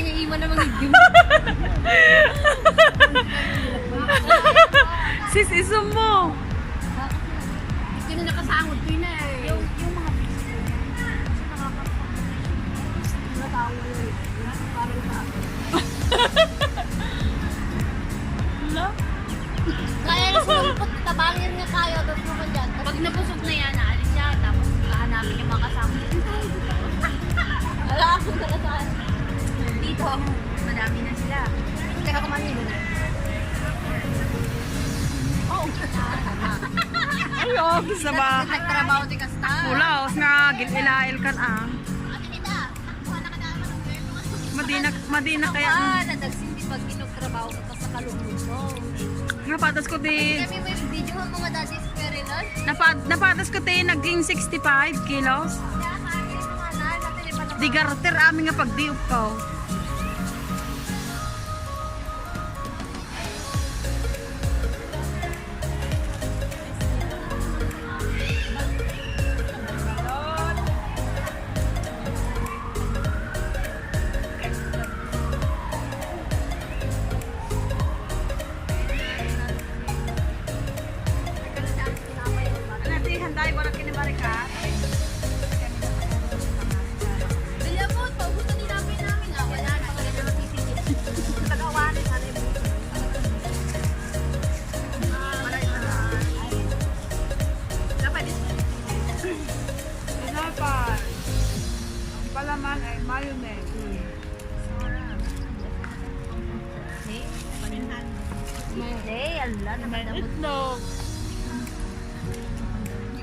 aking iiwan na mga idim. Sis, isum mo. Hindi na nakasangot ko yun eh. Yung, yung mga Wala. Kaya na sulumpot, tabangin nga kayo, doon mo dyan. Pag nabusog na yan, naalis siya, tapos hahanapin yung mga kasama. Wala akong nakasaan. Dito, madami na sila. Tsaka kumain mo na. Oh, Ay, oh, sa ba? Nagtrabaho di kasta. Wala, os nga, gililail ah. Na ka ng verbo. Madina, madina kaya. Ah, nadagsindi pag ginugtrabaho ka pa sa kalungkot mo. Nga patas ko di, Kami may video ang mga daddy's napad, napatas ko di, naging 65 kilos. Na, na Di garter amin nga pagdiop ko. Ala, namadamot. Itlog.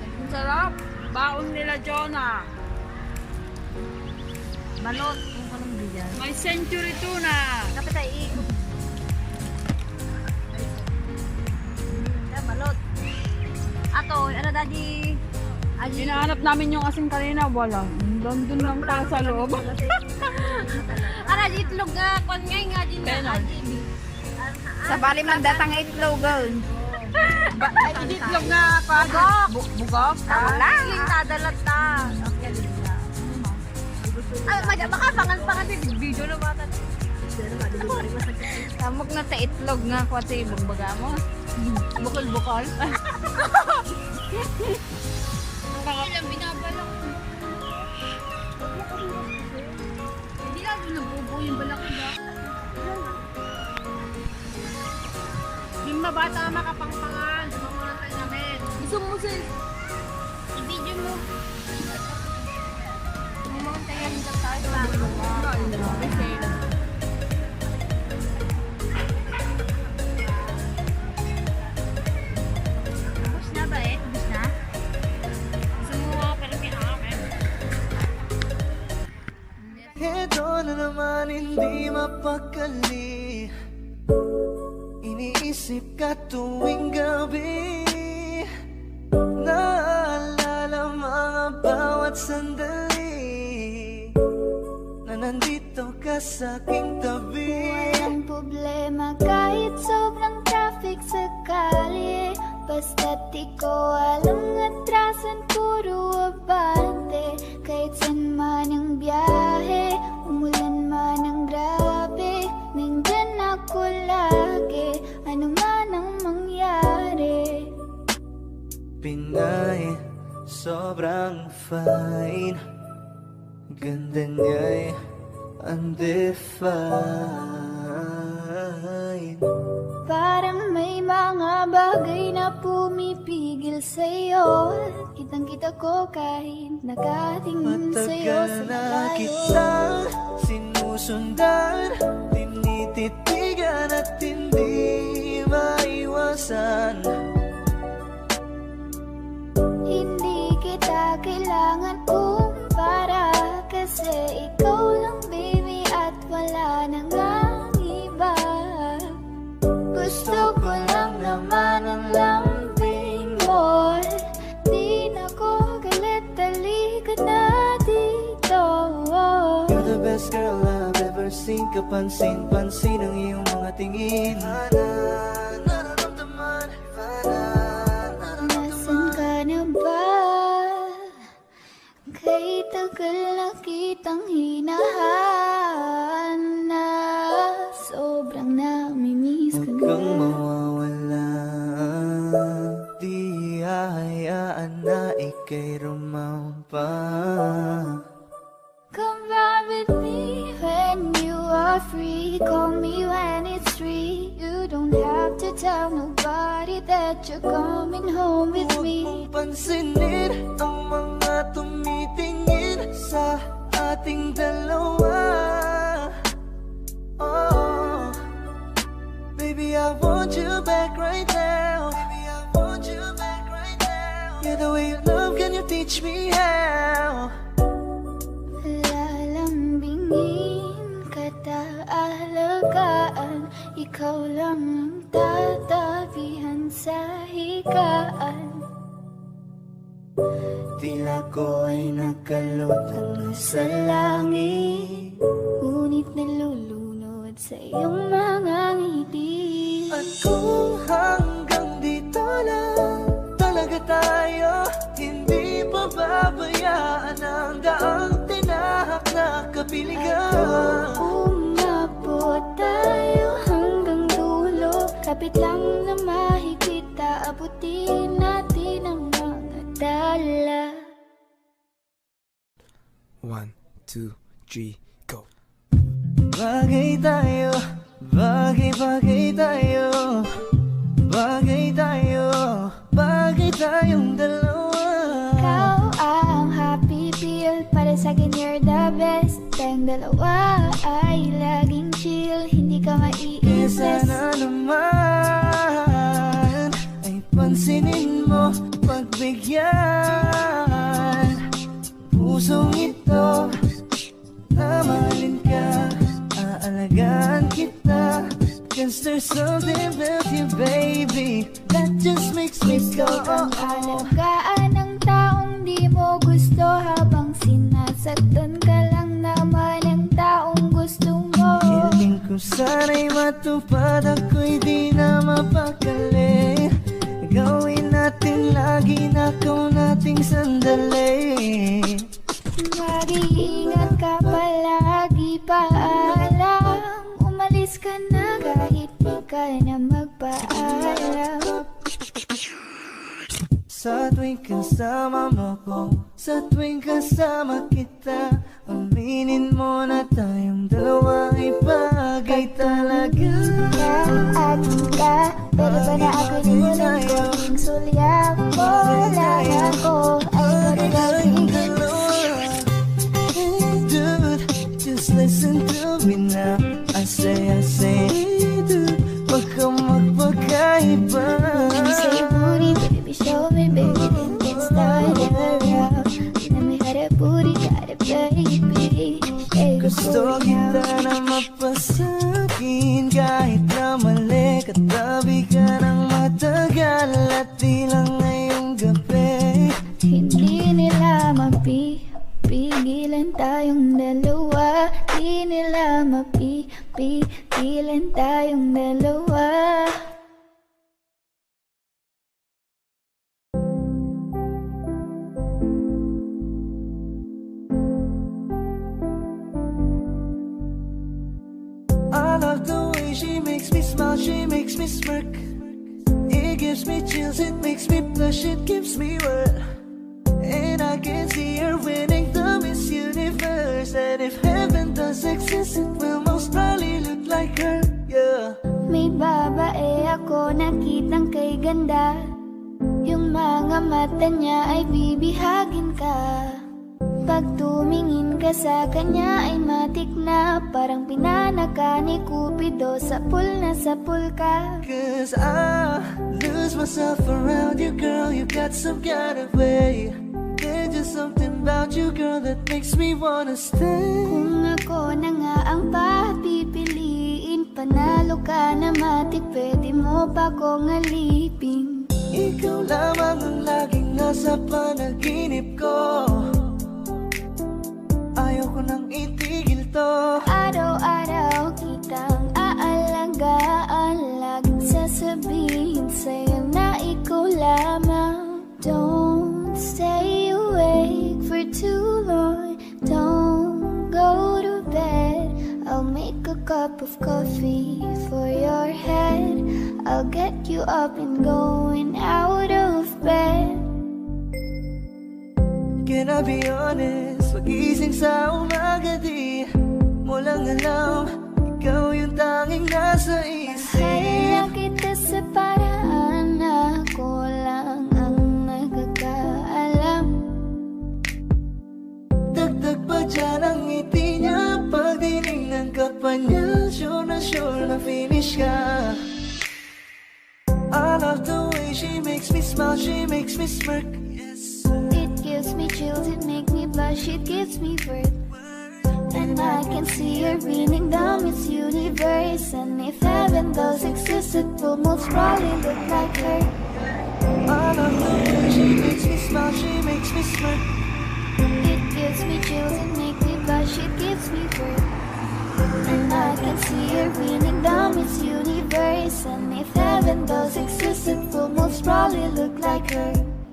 Ang sarap. Baon nila Jonah. Malot, kung anong biyan. May century tuna. Dapat ay iikot. Ya, malot. Ato, ano daddy? Aji. Hinahanap namin yung asin kanina. Wala. Doon lang tayo sa loob. Di itlog nga, kon nga nga din na. Aji. Sa bali magdatang itlogon. Ay, itlog na pa. Bu- Bugok. Wala. Yung dadalat ta. Ay, madya, baka pangan-pangan din video na bata. Kamok na ta itlog nga ko sa ibang baga mo. Bukol-bukol. mabata makapangpangan sa mga mga tayo namin. Gusto mo sis? I-video mo. Mga tayo nito tayo ba? Tapos na ba? Tapos na? Gusto mo ako pero may akin. Ito na naman hindi mapakali Iniisip ka tuwing gabi. Naalala mga bawat sandali Na nandito ka sa aking tabi. Walang problema kahit sobrang traffic sa kalye. Basta't ikaw sobrang fine. Ganda niya'y undefined. Parang may mga bagay na pumipigil sa'yo. Kitang kita ko kahit nakatingin sa'yo sa Matagal na kitang sinusundan. Tinititigan at hindi maiwasan kailangan kumpara Kasi ikaw lang baby at wala nang ang iba. Gusto ko lang naman ang lambing mo. Di na ko galit, halika na dito. You're the best girl I've ever seen. Kapansin-pansin ang iyong mga tingin. Nararamdaman Kay tagal na kitang hinahanap sa ating dalawa Oh, baby, I want you back right now. Baby, I want you back right now. Yeah, the way you love, can you teach me how? Lalambingin kita alagaan Ikaw lang ang tatabihan sa higaan Tila ko ay nakalutang sa langit. Ngunit nalulunod sa iyong mga ngiti. At kung hanggang dito lang talaga tayo Hindi pa babayaan ang daang tinahak na kapiligan. Umabot tayo hanggang dulo Kapit lang na mahigit Aabutin natin One, two, three, go. Bagay tayo, bagay bagay tayo Bagay tayo, bagay tayong dalawa. Ikaw ang happy pill Para sa akin you're the best. Tayong dalawa ay laging chill Hindi ka maiinis. Sana naman there's something about you baby. That just makes me go oh, oh. alagaan ng taong di mo gusto Habang sinasaktan ka lang naman ang taong gusto mo. Hiling ko sana'y matupad Ako'y di na mapakali. Gawin natin lagi na kau nating sandali. Mag-iingat ka palagi paalam. Umalis ka na kahit di na magpaalam. Sa tuwing kasama mo ko Sa tuwing kasama kita Aminin mo na tayong dalawa ay bagay talaga Shake the Gusto booty kita now. Makes me smirk. It gives me chills It makes me blush It gives me world And I can see her winning the Miss Universe. And if heaven does exist It will most probably look like her Yeah. May babae ako nakitang kay ganda. Yung mga mata niya ay bibihagin ka Pag tumingin ka sa kanya ay matik na Parang pinanaka ni Cupido Sa pool na sa pool ka Cause I lose myself around you, girl. You got some kind of way. There's just something about you, girl, that makes me wanna stay. Kung ako na nga ang papipiliin Panalo ka na matik Pwede mo pa kong alipin Ikaw lamang ang laging nasa panaginip nang itigil to. Araw-araw kitang aalagaan Laging sasabihin sa'yo na ikaw lamang Don't stay awake for too long Don't go to bed I'll make a cup of coffee for your head I'll get you up and going out of bed. Can I be honest? Pagising sa umaga di mo lang alam. Ikaw yung tanging nasa isip. Kaya kita sa paraan na ako lang ang nagkakaalam. Dagdag pa dyan ang ngiti niya. Pag tinignan ka pa niya Sure na sure na finish ka. I love the way she makes me smile She makes me smirk gives me chills, it makes me blush, it gives me birth. And I can see her beaming down Miss Universe. And if heaven does exist, it will most probably look like her. Love the way she makes me smile She makes me smirk It gives me chills, it makes me blush, it gives me birth. And I can see her beaming down its Universe. And if heaven does exist, it will most probably look like her.